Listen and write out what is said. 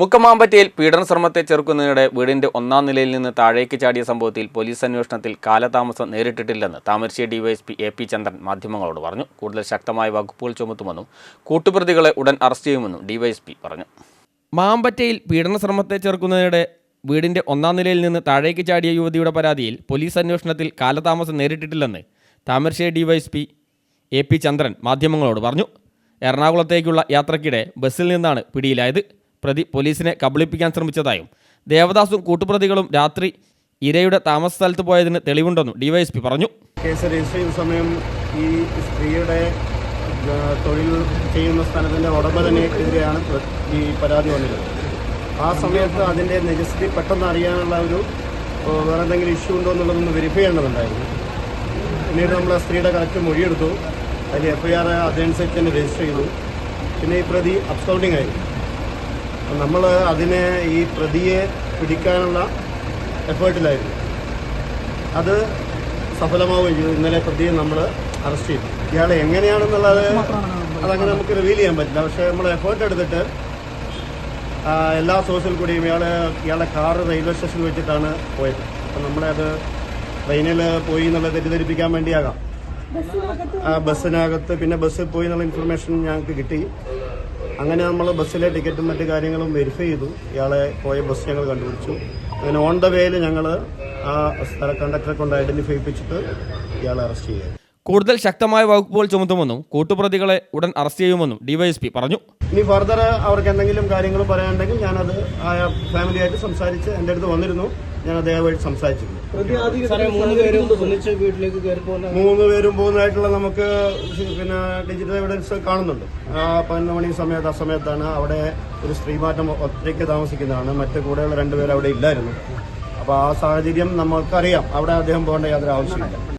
മുക്കമാമ്പറ്റയിൽ പീഡന ശ്രമത്തെ ചെറുക്കുന്നതിനിടെ വീടിന്റെ ഒന്നാം നിലയിൽ നിന്ന് താഴേക്ക് ചാടിയ സംഭവത്തിൽ പോലീസ് അന്വേഷണത്തിൽ കാലതാമസം നേരിട്ടിട്ടില്ലെന്ന് Thamarassery DYSP A P Chandran മാധ്യമങ്ങളോട് പറഞ്ഞു. കൂടുതൽ ശക്തമായ വകുപ്പുകൾ ചുമത്തുമെന്നും കൂട്ടുപ്രതികളെ ഉടൻ അറസ്റ്റ് ചെയ്യുമെന്നും ഡിവൈഎസ്പി പറഞ്ഞു. മാമ്പറ്റയിൽ പീഡന ശ്രമത്തെ ചെറുക്കുന്നതിനിടെ വീടിന്റെ ഒന്നാം നിലയിൽ നിന്ന് താഴേക്ക് ചാടിയ യുവതിയുടെ പരാതിയിൽ പോലീസ് അന്വേഷണത്തിൽ കാലതാമസം നേരിട്ടിട്ടില്ലെന്ന് Thamarassery DYSP A P Chandran മാധ്യമങ്ങളോട് പറഞ്ഞു. എറണാകുളത്തേക്കുള്ള യാത്രക്കിടെ ബസ്സിൽ നിന്നാണ് പിടിയിലായത്. പ്രതി പോലീസിനെ കബളിപ്പിക്കാൻ ശ്രമിച്ചതായും. ദേവദാസും കൂട്ടുപ്രതികളും രാത്രി ഇരയുടെ താമസ സ്ഥലത്ത് പോയതിന് തെളിവുണ്ടെന്നും ഡിവൈഎസ്പി പറഞ്ഞു. കേസ് രജിസ്റ്റർ ചെയ്യുന്ന സമയം ഈ സ്ത്രീയുടെ തൊഴിൽ ചെയ്യുന്ന സ്ഥലത്തിന്റെ ഉടമ തന്നെ എതിരെയാണ് ഈ പരാതി വന്നിരുന്നത്. ആ സമയത്ത് അതിന്റെ നിജസ്ഥിതി പെട്ടെന്ന് അറിയാനുള്ള ഒരു വേറെ എന്തെങ്കിലും ഇഷ്യൂ ഉണ്ടോ എന്നുള്ളതൊന്ന് വെരിഫൈ ചെയ്യേണ്ടതുണ്ടായിരുന്നു. പിന്നീട് നമ്മൾ ആ സ്ത്രീയുടെ കറക്റ്റ് മൊഴിയെടുത്തു അതിൽ എഫ് ഐ ആർ തന്നെ രജിസ്റ്റർ ചെയ്തു. പിന്നെ ഈ പ്രതി അബ്സൗണ്ടിങ് ആയിരുന്നു നമ്മൾ അതിനെ ഈ പ്രതിയെ പിടിക്കാനുള്ള എഫേർട്ടിലായിരുന്നു. അത് സഫലമാവുകയും ചെയ്തു. ഇന്നലെ പ്രതിയെ നമ്മൾ അറസ്റ്റ് ചെയ്തു. ഇയാൾ എങ്ങനെയാണെന്നുള്ളത് അതങ്ങനെ നമുക്ക് റിവീൽ ചെയ്യാൻ പറ്റില്ല. പക്ഷേ നമ്മൾ എഫേർട്ട് എടുത്തിട്ട് എല്ലാ സോഴ്സിൽ കൂടിയും ഇയാൾ ഇയാളെ കാറ് റെയിൽവേ സ്റ്റേഷനിൽ വെച്ചിട്ടാണ് പോയത്. അപ്പം നമ്മളെ അത് ട്രെയിനിൽ പോയി എന്നുള്ളത് തെറ്റിദ്ധരിപ്പിക്കാൻ വേണ്ടിയാകാം. ബസ്സിനകത്ത് പിന്നെ ബസ്സിൽ പോയി എന്നുള്ള ഇൻഫർമേഷൻ ഞങ്ങൾക്ക് കിട്ടി. അങ്ങനെ നമ്മൾ ബസ്സിലെ ടിക്കറ്റും മറ്റു കാര്യങ്ങളും വെരിഫൈ ചെയ്തു. ഇയാളെ പോയ ബസ് ഞങ്ങൾ കണ്ടുപിടിച്ചു. അങ്ങനെ ഓൺ ദ വേയിൽ ഞങ്ങൾ ആ സ്ഥല കണ്ടക്ടറെ കൊണ്ട് ഐഡന്റിഫൈ ചെയ്യിപ്പിച്ചിട്ട് ഇയാളെ അറസ്റ്റ് ചെയ്യുക കൂടുതൽ ശക്തമായ വകുപ്പുകൾ ചുമത്തുമെന്നും കൂട്ടുപ്രതികളെ ഉടൻ അറസ്റ്റ് ചെയ്യുമെന്നും ഡിവൈഎസ്പി പറഞ്ഞു. ഇനി ഫർദർ അവർക്ക് എന്തെങ്കിലും കാര്യങ്ങൾ പറയാനുണ്ടെങ്കിൽ ഞാനത് ആ ഫാമിലിയായിട്ട് സംസാരിച്ച് എന്റെ അടുത്ത് വന്നിരുന്നു. ഞാൻ അദ്ദേഹമായിട്ട് സംസാരിച്ചിരുന്നു. മൂന്ന് പേരും പോകുന്നതായിട്ടുള്ള നമുക്ക് പിന്നെ ഡിജിറ്റൽ എവിഡൻസ് കാണുന്നുണ്ട്. ആ പതിനൊന്ന് മണി സമയത്ത് ആ സമയത്താണ് അവിടെ ഒരു സ്ത്രീ മാറ്റം ഒറ്റയ്ക്ക് താമസിക്കുന്നതാണ്. മറ്റു കൂടെയുള്ള രണ്ടുപേരും അവിടെ ഇല്ലായിരുന്നു. അപ്പോൾ ആ സാഹചര്യം നമുക്കറിയാം അവിടെ അദ്ദേഹം പോകേണ്ട യാതൊരു ആവശ്യമില്ല